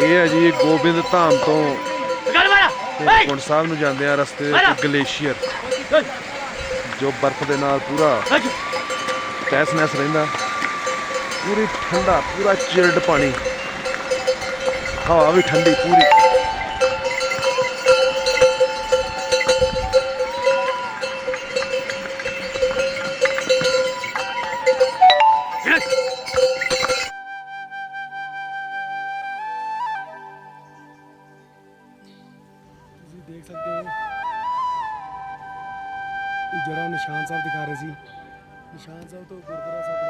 ਇਹ ਹੈ ਜੀ ਗੋਬਿੰਦ ਧਾਮ ਤੋਂ ਹੇਮਕੁੰਟ ਸਾਹਿਬ ਨੂੰ ਜਾਂਦੇ ਆ ਰਸਤੇ ਦੇ ਗਲੇਸ਼ੀਅਰ। ਜੋ ਬਰਫ਼ ਦੇ ਨਾਲ ਪੂਰਾ ਤਹਿਸ ਨਹਿਸ ਰਹਿੰਦਾ। ਪੂਰੀ ਠੰਡਾ ਪੂਰਾ ਚਿਲਡ ਪਾਣੀ। ਹਵਾ ਵੀ ਠੰਡੀ ਪੂਰੀ। ਸਕਦੇ ਹੋ। ਜਿਹੜਾ ਨਿਸ਼ਾਨ ਸਾਹਿਬ ਦਿਖਾ ਰਹੇ ਸੀ। ਨਿਸ਼ਾਨ ਸਾਹਿਬ ਤੋਂ ਗੁਰਦੁਆਰਾ ਸਾਹਿਬ ਦਾ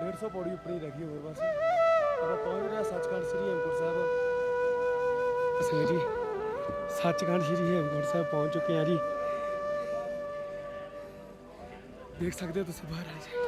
150 ਪੌੜੀ ਉੱਪਰ ਹੀ ਰਹਿ ਗਈ ਹੋਰ ਬਸ। ਆਪਾਂ ਪਹੁੰਚ ਰਹੇ ਸੱਚਖੰਡ ਸ੍ਰੀ ਹੇਮਕੁੰਟ ਸਾਹਿਬ। ਅਸੀਂ ਜੀ, ਸੱਚਖੰਡ ਸ੍ਰੀ ਹੇਮਕੁੰਟ ਸਾਹਿਬ ਪਹੁੰਚ ਚੁੱਕੇ ਆ ਜੀ। ਦੇਖ ਸਕਦੇ ਹੋ ਤੁਸੀਂ ਬਾਹਰ ਆ ਜੀ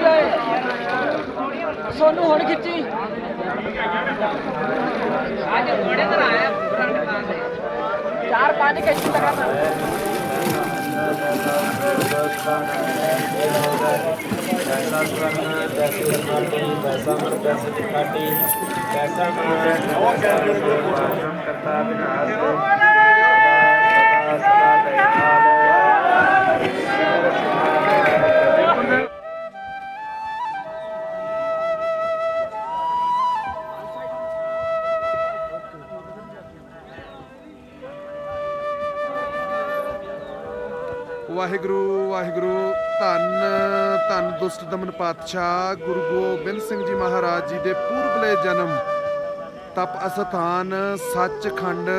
ਸੋਨੂੰ ਹੁਣ ਖਿੱਚੀ। ਅੱਜ ਘੋੜੇ ਤੇ ਆਇਆ ਚਾਰ ਪੰਜ ਖਿੱਚੀ ਤੱਕ ਵਾਹਿਗੁਰੂ ਵਾਹਿਗੁਰੂ, ਧੰਨ ਧੰਨ ਦੁਸ਼ਟ ਦਮਨ ਪਾਤਸ਼ਾਹ, ਗੁਰੂ ਗੋਬਿੰਦ ਸਿੰਘ ਜੀ ਮਹਾਰਾਜ ਜੀ ਦੇ ਪੂਰਬਲੇ ਜਨਮ। ਤਪ ਅਸਥਾਨ, ਸੱਚਖੰਡ,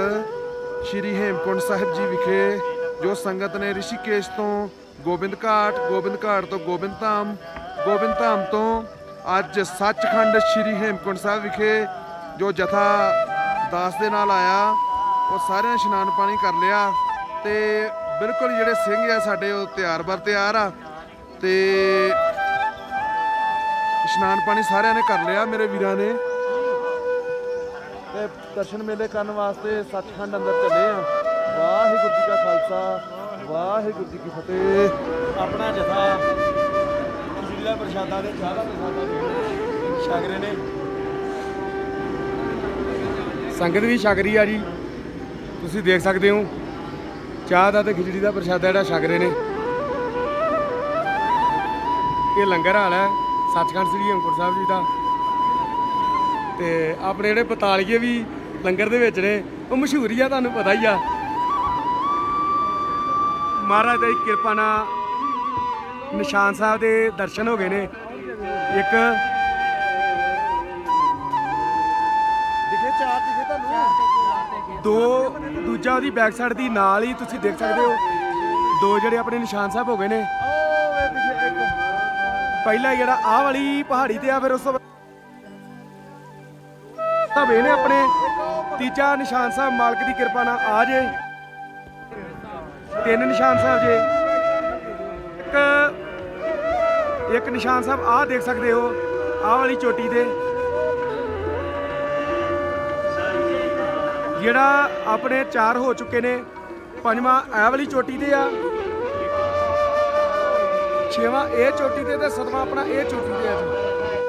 ਸ੍ਰੀ ਹੇਮਕੁੰਟ ਸਾਹਿਬ ਜੀ ਵਿਖੇ, ਜੋ ਸੰਗਤ ਨੇ ਰਿਸ਼ੀਕੇਸ਼ ਤੋਂ ਗੋਬਿੰਦ ਘਾਟ ਗੋਬਿੰਦ ਘਾਟ ਤੋਂ ਗੋਬਿੰਦ ਧਾਮ ਗੋਬਿੰਦ ਧਾਮ ਤੋਂ ਅੱਜ ਸੱਚਖੰਡ ਸ੍ਰੀ ਹੇਮਕੁੰਟ ਸਾਹਿਬ ਵਿਖੇ ਜੋ ਜਥਾ ਦਾਸ ਦੇ ਨਾਲ ਆਇਆ, ਉਹ ਸਾਰਿਆਂ ਨੇ ਇਸ਼ਨਾਨ ਪਾਣੀ ਕਰ ਲਿਆ ਤੇ ਬਿਲਕੁਲ ਜਿਹੜੇ ਸਿੰਘ ਆ ਸਾਡੇ ਉਹ ਤਿਆਰ ਬਰ ਤਿਆਰ ਆ ਤੇ ਇਸ਼ਨਾਨ ਪਾਣੀ ਸਾਰਿਆਂ ਨੇ ਕਰ ਲਿਆ ਮੇਰੇ ਵੀਰਾਂ ਨੇ। ਤੇ ਦਰਸ਼ਨ ਮੇਲੇ ਕਰਨ ਵਾਸਤੇ ਸੱਚਖੰਡ ਅੰਦਰ ਚੱਲੇ ਆ। ਵਾਹਿਗੁਰੂ ਜੀ ਕਾ ਖਾਲਸਾ ਵਾਹਿਗੁਰੂ ਜੀ ਕੀ ਫਤਿਹ। ਆਪਣਾ ਜਥਾ ਦਾ ਪ੍ਰਸ਼ਾਦਾ ਦੇ ਚਾਹ ਦਾ ਪ੍ਰਸ਼ਾਦਾ ਦੇ ਰਹੇ ਨੇ। ਸੰਗਤ ਵੀ ਰਹੀ ਆ ਜੀ। ਤੁਸੀਂ ਦੇਖ ਸਕਦੇ ਹੋ। ਚਾਹ ਦਾ ਤੇ ਖਿਚੜੀ ਦਾ ਪ੍ਰਸ਼ਾਦਾ ਜਿਹੜਾ ਛਕ ਰਹੇ ਨੇ। ਇਹ ਲੰਗਰ ਹਾਲ ਹੈ, ਸੱਚਖੰਡ ਸ੍ਰੀ ਹੇਮਕੁੰਟ ਸਾਹਿਬ ਜੀ ਦਾ। ਤੇ ਆਪਣੇ ਜਿਹੜੇ ਪਤਾਲੀਏ ਵੀ ਲੰਗਰ ਦੇ ਵਿੱਚ ਨੇ, ਉਹ ਮਸ਼ਹੂਰ ਹੀ ਆ, ਤੁਹਾਨੂੰ ਪਤਾ ਹੀ ਆ। ਮਹਾਰਾਜ ਦੀ ਕਿਰਪਾ ਨਾਲ ਨਿਸ਼ਾਨ ਸਾਹਿਬ ਦੇ ਦਰਸ਼ਨ ਹੋ ਗਏ ਨੇ। ਇੱਕ ਦਿਖੇ ਚਾਰ ਦਿਖੇ ਤੁਹਾਨੂੰ। ਦੋ, ਦੂਜਾ ਉਹਦੀ ਬੈਕ ਸਾਈਡ ਦੀ ਨਾਲ ਹੀ ਤੁਸੀਂ ਦੇਖ ਸਕਦੇ ਹੋ। ਦੋ ਜਿਹੜੇ ਆਪਣੇ ਨਿਸ਼ਾਨ ਸਾਹਿਬ ਹੋ ਗਏ ਨੇ। ਪਹਿਲਾ ਜਿਹੜਾ ਆਹ ਵਾਲੀ ਪਹਾੜੀ ਤੇ ਆ, ਫਿਰ ਉਸ ਤੋਂ ਤਾਂ ਵੇ ਨੇ ਆਪਣੇ। ਤੀਜਾ ਨਿਸ਼ਾਨ ਸਾਹਿਬ ਮਾਲਕ ਦੀ ਕਿਰਪਾ ਨਾਲ ਆ ਜੇ। ਤਿੰਨ ਨਿਸ਼ਾਨ ਸਾਹਿਬ ਜੇ। ਇੱਕ ਇੱਕ ਨਿਸ਼ਾਨ ਸਾਹਿਬ ਆਹ ਦੇਖ ਸਕਦੇ ਹੋ, ਆਹ ਵਾਲੀ ਚੋਟੀ ਤੇ। ਜਿਹੜਾ ਆਪਣੇ ਚਾਰ ਹੋ ਚੁੱਕੇ ਨੇ, ਪੰਜਵਾਂ ਇਹ ਵਾਲੀ ਚੋਟੀ ਤੇ ਆ। ਛੇਵਾਂ ਇਹ ਚੋਟੀ ਤੇ ਤੇ ਸੱਤਵਾਂ ਆਪਣਾ ਇਹ ਚੋਟੀ ਤੇ ਆ ਜੀ।